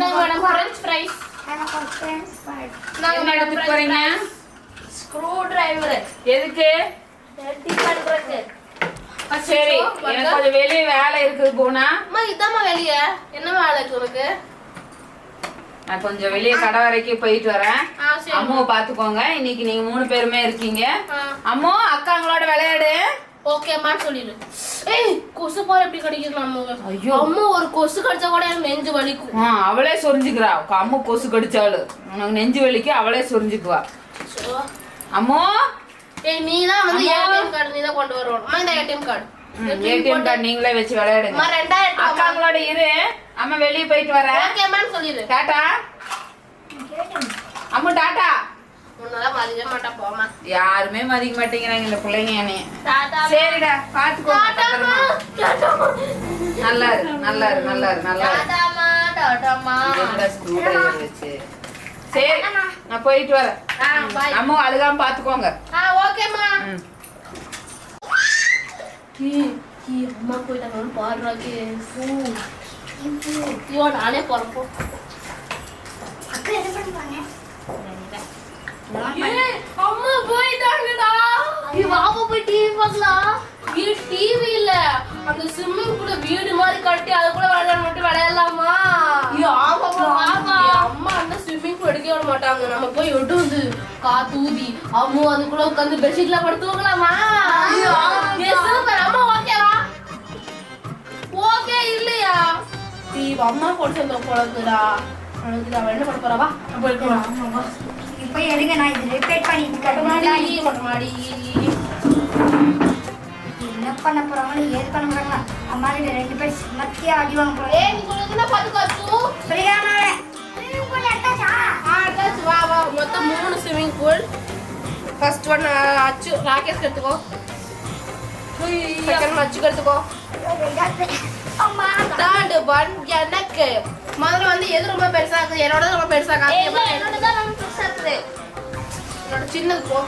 நாங்க madam French fries எனக்கு ஒரு ஃப்ரெண்ட்ஸ் ஃப்ரைட் நாங்க என்ன மேடம் எடுத்துட்டு போறீங்க? ஸ்க்ரூ டிரைவர் எதுக்கு? பண்றதுக்கு. சரி. எனக்கு கொஞ்சம் வெளியே வேலை இருக்குது போனா. அம்மா இதாம்மா வெளிய. என்ன வேலை இருக்கு உனக்கு? நான் கொஞ்சம் வெளியே கடை வரைக்கும் போயிட்டு வரேன். ஆ சரி. அம்மாவை பாத்துக்கோங்க இன்னைக்கு நீங்க மூணு பேருமே இருக்கீங்க. அம்மோ அக்காங்களோட விளையாடு. ஓகேம்மா சொல்லிடு. ஏய் கொசு பாரு எப்படி கடிக்கிறான் அம்மா ஐயோ. அம்மா ஒரு கொசு கடிச்சா கூட எனக்கு நெஞ்சு வலிக்கும். ஆ, அவளே சொரிஞ்சுக்கிறா. அம்மு கொசு கடிச்சாளு. உனக்கு நெஞ்சு வலிக்கு அவளே சொரிஞ்சுக்குவா. சோ. அம்மோ. ஏய் நீ தான் வந்து. ஏடிஎம் கார்டு நீ தான் கொண்டு வரணும். அம்மா இந்த ஏடிஎம் கார்டு. ஏடிஎம் கார்டு நீங்களே வச்சு விளையாடுங்க. அம்மா ரெண்டாயிரம். அக்காங்களோட இரு. அம்மா வெளியே போயிட்டு வரேன். ஓகேம்மான்னு சொல்லிடு. டாட்டா. அம்மு டாட்டா உன்னெல்லாம் மதிக்க மாட்டா போமா யாருமே மதிக்க மாட்டேங்கிறாங்க இந்த பிள்ளைங்க என்னைய. சரிடா பாத்துக்கோ நல்லா இரு நல்லா இரு நல்லா இரு நல்லா. சரி நான் போயிட்டு வரேன். அம்மா அழுகாம பாத்துக்கோங்க. ஆ ஓகேம்மா. ம். கீ கீ அம்மா போயிட்டாங்க பாடுறா கீ. ஐயோ நானே போறப்போ அக்கா என்ன பண்ணுவாங்க அம்மா போயிட்டாங்கடா. ஐயோ வாமா போய் டிவி பார்க்கலாம் ஐயோ டிவி இல்ல. அந்த ஸ்விம்மிங் கூட வீடு மாதிரி கட்டி அது கூட விளையாட மட்டும் விளையாடலாமா? அம்மா அந்த ஸ்விம்மிங் பூல் எடுக்க விட மாட்டாங்க. நம்ம போய் விட்டு வந்து காத்து ஊதி அம்மா கூட உட்காந்து பெட்ஷீட்ல படுத்து தூங்கலாமா? சூப்பர் அம்மா ஓகேவா ஓகே இல்லையா? அம்மா கொடுத்து வந்த குழந்தைடா அழுதுடா அவ என்ன பண்ண போறா? வா போயிட்டு இப்போ எடுங்க நான் இது ரிப்பேர் பண்ணிட்டு என்ன பண்ண போறாங்களோ ஏது பண்ண போறாங்களா. அம்மா கிட்ட ரெண்டு பேர் மத்திய அடி வாங்க போறாங்க. ஏய் பூல் வா வா மொத்தம் மூணு ஸ்விம்மிங் பூல் ஃபர்ஸ்ட் ஒன் அச்சு ராகேஷ் எடுத்துக்கோ. செகண்ட் அச்சுக்கு எடுத்துக்கோ. தேர்ட் ஒன் எனக்கு. முதல்ல வந்து எது ரொம்ப பெருசா இருக்குது என்னோட ரொம்ப பெருசா காசு என்னோட என்னோட சின்னது போ.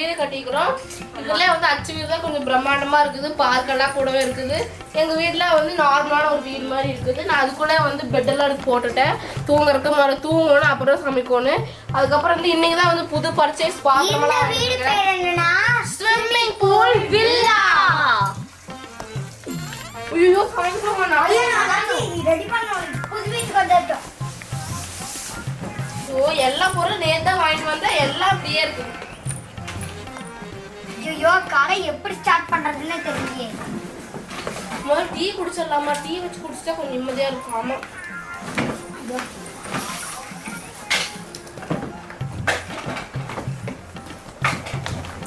வீடு கட்டிக்கிறோம். இதுல வந்து அச்சு வீடு தான் கொஞ்சம் பிரம்மாண்டமா இருக்குது. பார்க் எல்லாம் கூடவே இருக்குது. எங்க வீட்ல வந்து நார்மலான ஒரு வீடு மாதிரி இருக்குது. நான் அதுக்குள்ள வந்து பெட் எல்லாம் எடுத்து போட்டுட்டேன். தூங்குறதுக்கு முதல்ல தூங்கணும் அப்புறம் சமைக்கணும். அதுக்கப்புறம் வந்து இன்னைக்கு தான் வந்து புது பர்ச்சேஸ் இந்த பாத்திரமெல்லாம் வீடு வாங்கியிருக்கிறேன் பேர் என்னன்னா ஸ்விம்மிங் பூல் வில்லா ஐயோ ரெடி புது வீட்டுக்கு வந்துட்டோம். ஓ எல்லா பொருளும் நேத்தா வாங்கிட்டு வந்தா எல்லாம் அப்படியே இருக்கு ஐயோ கடை எப்படி ஸ்டார்ட் பண்றதுன்னு தெரியலையே. முதல்ல டீ குடிச்சிடலாமா? டீ வச்சு குடிச்சா கொஞ்சம் நிம்மதியா இருக்கும். ஆமா.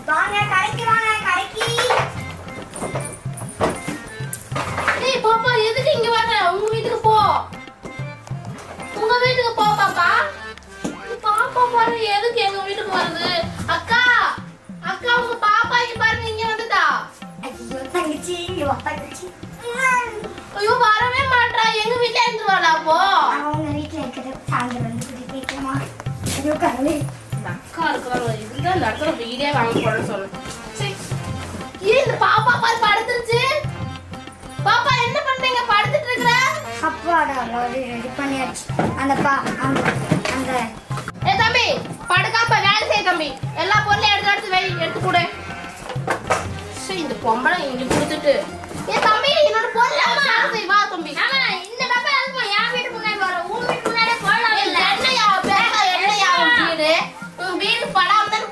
வாங்க கடைக்கு வாங்க கடைக்கு. ஏய் பாப்பா எதுக்கு இங்க வர? உங்க வீட்டுக்கு போ. உங்க வீட்டுக்கு போ பாப்பா. பாப்பா பாரு எதுக்கு எங்க வீட்டுக்கு வருது ஐயோ வரவே மாட்டா எங்க வீட்ல இருந்து வரலாம் அப்போ? அவங்க வீட்டுல இருக்கிற சாயந்தரம் வந்து கூட்டிட்டு போய்க்கலாமா ஐயோ கடவுளே. அக்கா இருக்கிறாங்க இதுதான் இந்த இடத்துல வீடே வாங்க சரி ஏன் இந்த பாப்பா பாரு படுத்துருச்சு. பாப்பா என்ன பண்றீங்க? படுத்துட்டு இருக்கிற? அப்பாடா ரெடி பண்ணியாச்சு. அந்த பா அந்த அந்த ஏ தம்பி படுக்காம வேலை செய் தம்பி. எல்லா பொருளையும் எடுத்து எடுத்து வை எடுத்து கொடு. பொம்பளை இங்க கொடுத்துட்டு. ஏன் தம்பி என்னோட பொருள் அம்மா. வா தம்பி. ஆமா இந்த டப்பா அதுமா என் வீட்டு என்னையா பேக என்னையா வீடு? உன் வீடு படாம தான்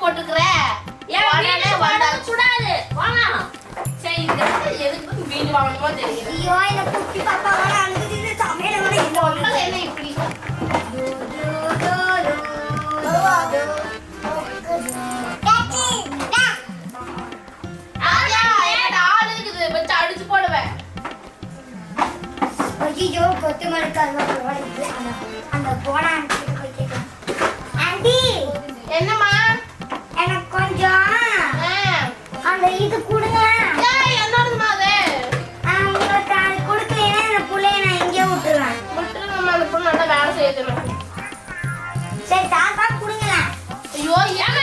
ஏன் வீடு வந்தா கூடாது. வாங்க சரி எதுக்கு வீடு வாங்கணுமோ தெரியல. ஐயோ என்ன குட்டி பாப்பா வர அனுமதி சமையல வர என்ன என்ன இப்படி? ஐயோ கொத்து மலுக்கு அல்வா போடுது அந்த போன ஆண்டி போய் கேட்கலாம் ஆண்டி! என்னம்மா? எனக்கு கொஞ்சம். அந்த இது கொடுங்க. சரி தாத்தா கொடுங்களேன். ஐயோ ஏன்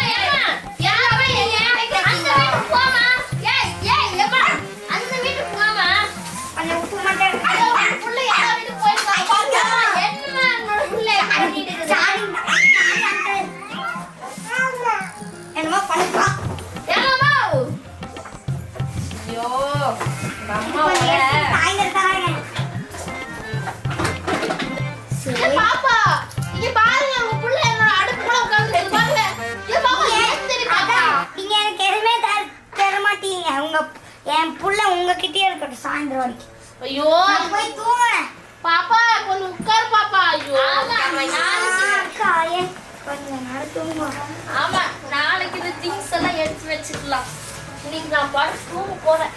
இன்னைக்கு நான் பாட்டு தூங்க போறேன்.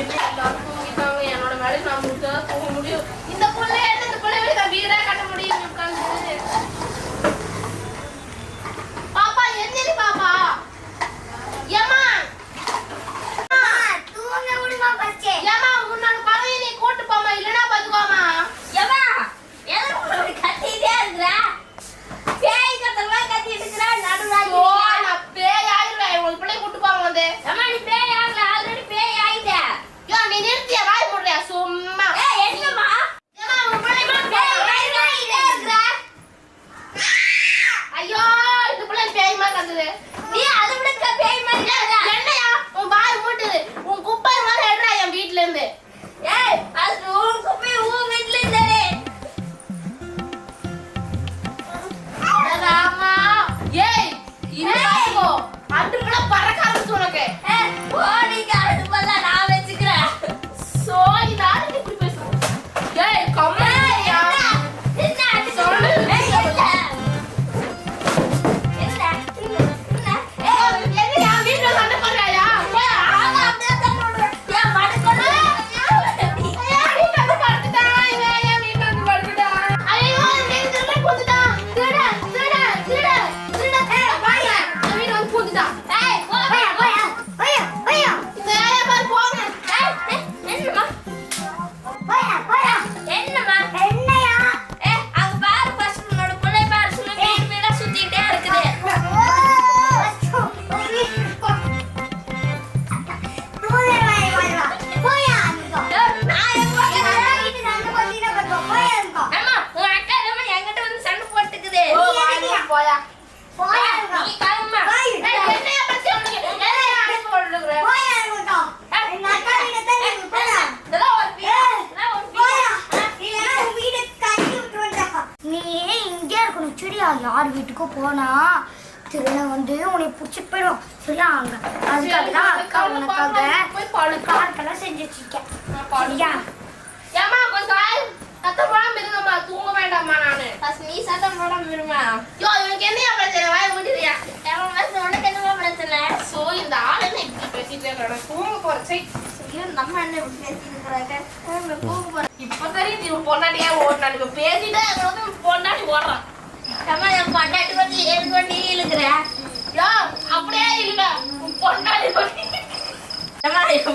எல்லாரும் தூங்கிட்டாங்க என்னோட வேலையை நான் முடிச்சா தூங்க முடியும் இந்த பிள்ளை இந்த பிள்ளை நான் வீடா கட்ட முடியும் உட்காந்து பாப்பா எந்திரி பாப்பா. ஏமா தூங்க விடுமா பச்சே ஏமா உன்னோட பழைய நீ கூட்டு போமா இல்லனா பாத்துக்கோமா ஏமா கடைக்கு கூட்டு போங்க வந்து. நீ பேய் ஆகல ஆல்ரெடி பேய் ஆயிட்ட யோ நீ நிறுத்தியா வாய் போடுறியா சும்மா நம்ம என்ன பேசிக்கிறாங்க இப்ப தெரியும் பொண்டாட்டி ஓடுறான் என் பொண்டாட்டி பத்தி ஏற்கனவே நீ இழுக்கிற? அப்படியே இல்ல பொண்டாட்டி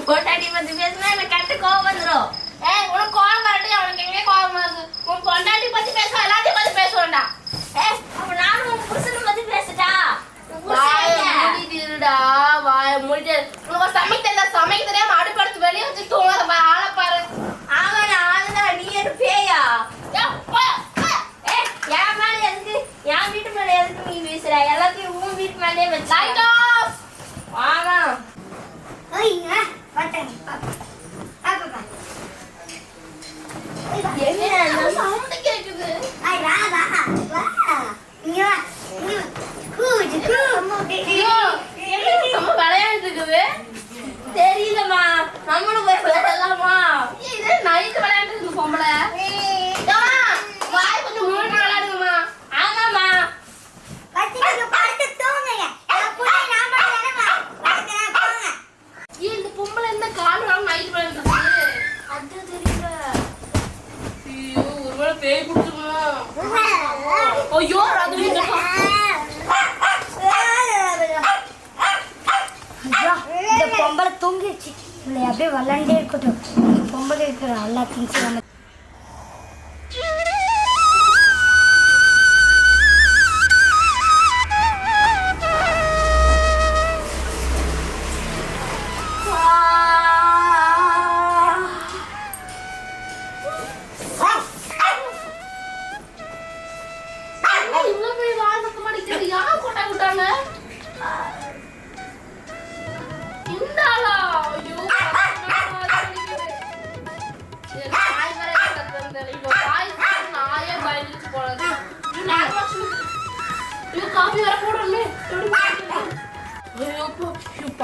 பொண்டாட்டி பத்தி பேசினா எனக்கு கட்டு கோவம் வந்துடும் ஏய் உனக்கு கோவம் வரட்டும். அவனுக்கு எங்கே கோவம் வருது. உன் பொண்டாட்டி பத்தி பேசுவோம் எல்லாத்தையும் பத்தி பேசுவோம்டா ஏ அப்ப நானும் உன் புருஷனை பத்தி பேசிட்டா? வாய மூடிடுடா வாய மூடிட்டு உனக்கு சமைக்க சமைக்க தெரியாம அடுப்படுத்து வெளியே வச்சு தூங்காத ஆள பாரு. ஆமா நான் ஆளுதா நீ எது பேயா? என் மேல எதுக்கு என் வீட்டு மேல எதுக்கு நீ பேசுற எல்லாத்தையும் உன் வீட்டு மேலே வச்சு I'm gonna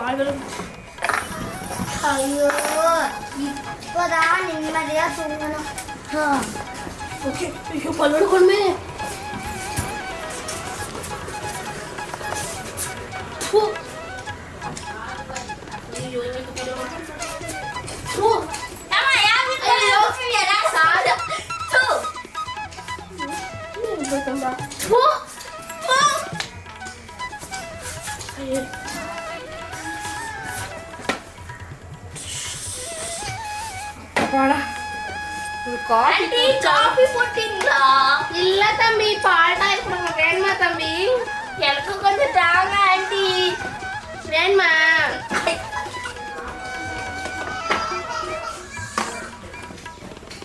ஐயோ, பால் வேற. ஐயோ இப்போதான் நிம்மதியா தூங்கணும் ஆ. ஓகே. ஐயோ, பல் எடுக்கணுமே. அப்பாடா. ஒரு காபி ஆண்டி காபி போட்டீங்களா இல்ல தம்பி பால் டாய் கொடுங்க வேணுமா தம்பி எனக்கு கொஞ்சம் தாங்க ஆண்டி வேணுமா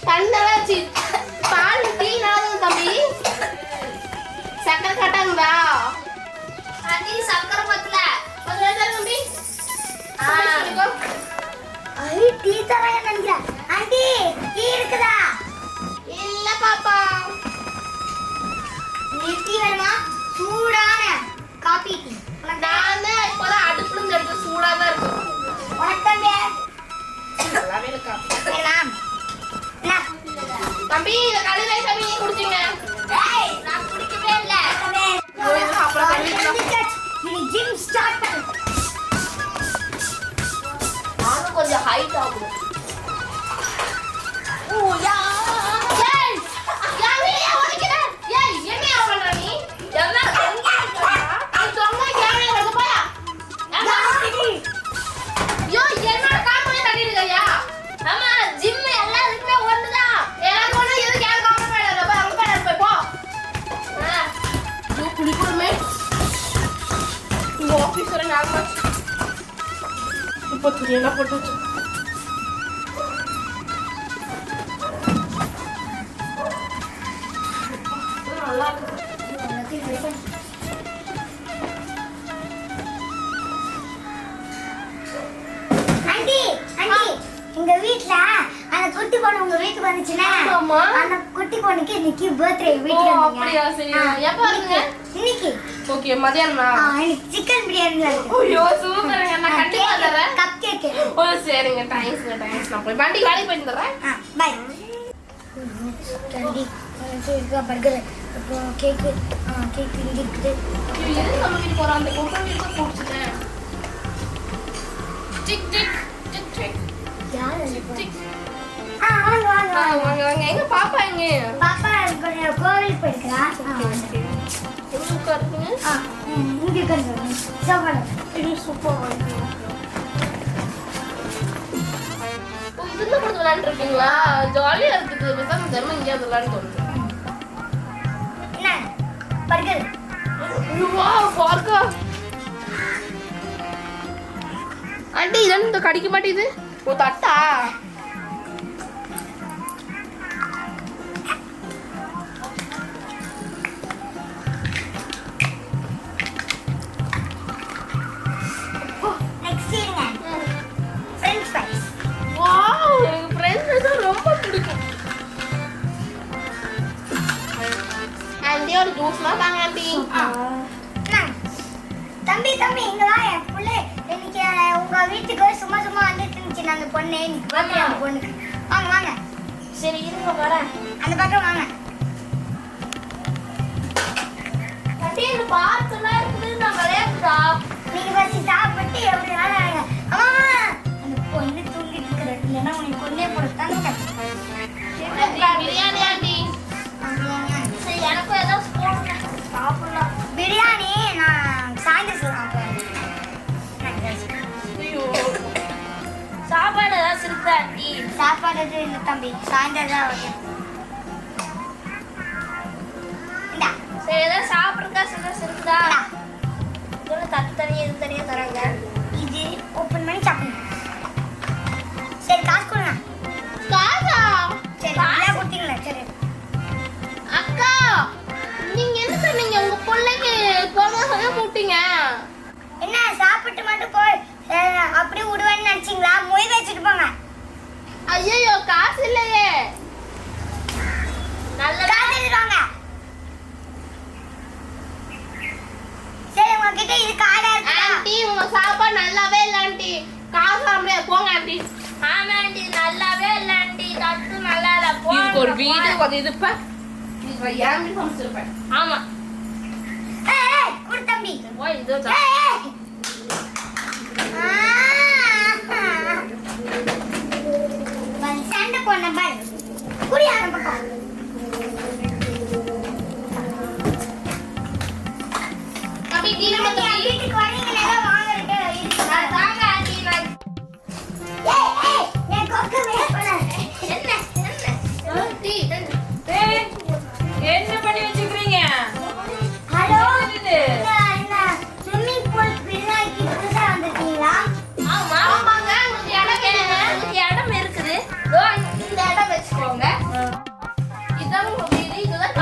தந்தவாச்சி பால் டீ நாளும் தம்பி சக்கரை கட்டாங்களா ஆண்டி சக்கரை பத்தல ஒரு வேலை தம்பி ஆ. ஐ டீ தராங்க நினைக்கிறேன். ஆண்டி டீ இருக்குதா? இல்ல பாப்பா. நீ டீ வேணுமா? சூடான காபி டீ. நான் தான் இப்போதான் அடுப்புல எடுத்து சூடா தான் இருக்கு உனக்கு தம்பி? நல்லாவே இருக்கா தம்பி இந்த கடையில தம்பி நீ குடிச்சீங்க நான் குடிக்கவே இல்ல. அப்புறம் ஜிம் ஸ்டார்ட் பண்ணு. நானும் கொஞ்சம் ஹைட் ஆகும் ஊயா ஏய் இப்போ துணியெல்லாம் போட்டு வச்சு. நல்லா இருக்கு உங்க வீட்ல அந்த குட்டி பொண்ணு உங்க வீட்டுக்கு வந்துச்சுன்னா. அந்த குட்டி பொண்ணுக்கு இன்னைக்கு பர்த்டே வீட்டுக்கு சரி எப்ப வருங்க இன்னைக்கு. ஓகே மதியானமா? சிக்கன் பிரியாணி ஐயோ சூப்பருங்க நான் கண்டிப்பா தரேன். கப் கேக் ஓ சரிங்க. தேங்க்ஸ்ங்க தேங்க்ஸ் நான் போய் வண்டி வேலைக்கு போயிட்டு தரேன் பை இருக்கா பர்கர் அப்புறம் கேக்கு கேக் இங்கே இருக்குது. ஐயோ, எதுக்கு நம்ம வீட்டுக்கு போறோம்? அந்த பொம்பளை வீட்டுக்கு போச்சுட்டேன் டிக் டிக் டிக் டிக் யார் டிக் வாங்க வாங்க வாங்க. வாங்க எங்க பாப்பா எங்க? பாப்பா கோவில் ம், இங்க சூப்பர் வாங்க. ஓ இதுல கூட விளையாண்டு இருக்கீங்களா ஜாலியா இருக்குது. பேசாம தினமும் இங்கேயாவது விளையாண்டு தோணுது என்ன? பர்கர். வா பார்க்கா ஆண்டி இதெல்லாம் இந்த கடிக்க மாட்டேங்குது? ஓ தட்டா? சும்மா வந்துட்டு இருந்துச்சு. அந்த பொண்ணு birthday அந்த பொண்ணுக்கு வாங்க வாங்க. சரி இருங்க வரேன். அந்த பக்கம் வாங்க. பார்க்கெல்லாம் இருக்குது நான் விளையாடுறா நீங்க ஃபர்ஸ்ட் சாப்பிட்டு எப்படி அம்மா அந்த காசு இருக்குதா ஆண்டி சாப்பாடு எதுவும் இல்லை தம்பி. சாயந்தரம் தான் இந்தா, சரி ஏதாவது சாப்பிட்ற காசு ஏதாச்சும் இருக்குதா இந்தா. இதோட தட்டு தனியாக இது தனியாக தராங்க. இது ஓப்பன் பண்ணி சாப்பிடணும். சரி காசா அப்படியே விடுவேன்னு நினைச்சீங்களா? மொய் வச்சுட்டு போங்க. ஐயோ காசு இல்லையே. நல்ல காசு சரி உங்ககிட்ட இது கார்டா இருக்கா ஆண்டி உங்க சாப்பாடு நல்லாவே இல்ல ஆண்டி. காசு அப்படியே போங்க ஆண்டி. ஆமா ஆண்டி நல்லாவே இல்லை ஆண்டி. தட்டு நல்லா இல்லை இதுக்கு ஒரு வீடு போ ஒரு இதுப்பா இது ஏன் வீடு சமைச்சிருப்பேன் ஆமா. ஏய், ஏய், குடு தம்பி. போய் இதோ ஏய், ஏய். ஆ, வந்து சண்டை போன பாரு குடி அந்த பக்கம் தம்பி உங்க வீடு இதுதான்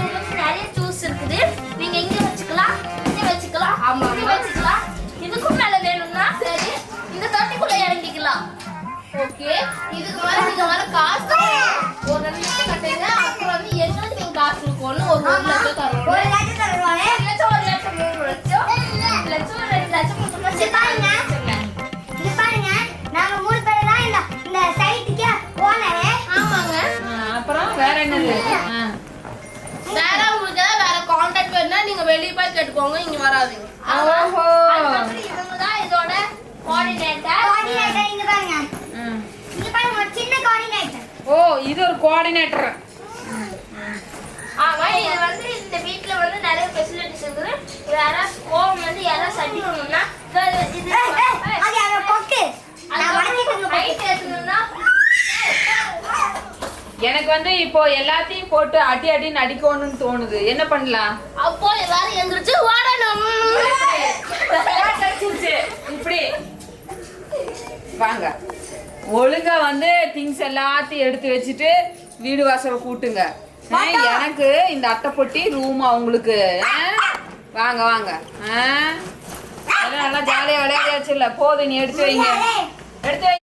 உங்களுக்கு நிறைய ஜூஸ் இருக்குது. நீங்க இங்க வச்சுக்கலாம் இங்க வச்சுக்கலாம் ஆமா. வச்சுக்கலாம். இதுக்கும் மேல வேணும்னா சரி இந்த தொட்டிக்குள்ள இறங்கிக்கலாம். ஓகே இதுக்கு மேல நீங்க வர காசு ஒரு ரெண்டு லட்சம் கட்டுங்க. அப்புறம் வந்து எங்களுக்கு நீங்க காசு கொடுக்கணும் ஒரு ஒரு லட்சம் தரணும் வேணும்னா நீங்க வெளிய போய் கேட்டுக்கோங்க இங்க வராதீங்க. ஓஹோ அதுக்கப்புறம் இவங்க தான் இதோட கோஆர்டினேட்டர் கோஆர்டினேட்டர் இங்க பாருங்க. ம். இங்க பாருங்க ஒரு சின்ன கோஆர்டினேட்டர் ஓ இது ஒரு கோஆர்டினேட்டர் ஆமா இது வந்து இந்த வீட்ல வந்து நிறைய ஃபெசிலிட்டிஸ் இருக்குது. யாராவது கோவம் வந்து யாராவது சட்டிக்கணும்னா இது அது யாரோ கொக்கு. நான் வடக்கிட்டு அதுக்கப்புறம் height ஏத்தணும்னா எனக்கு வந்து இப்போ எல்லாத்தையும் போட்டு அடி அடின்னு அடிக்கணும்னு தோணுது. என்ன பண்ணலாம்? அப்போ எல்லாரும் எந்திரிச்சு ஓடணும். இப்படி. வாங்க. ஒழுங்கா வந்து திங்ஸ் எல்லாத்தையும் எடுத்து வச்சுட்டு வீடு வாசலை கூட்டுங்க. எனக்கு இந்த அட்டைப்பொட்டி ரூம் அவங்களுக்கு? வாங்க வாங்க. நல்லா ஜாலியா விளையாடியாச்சு இல்ல. போதும் நீ எடுத்து வைங்க. எடுத்து வை.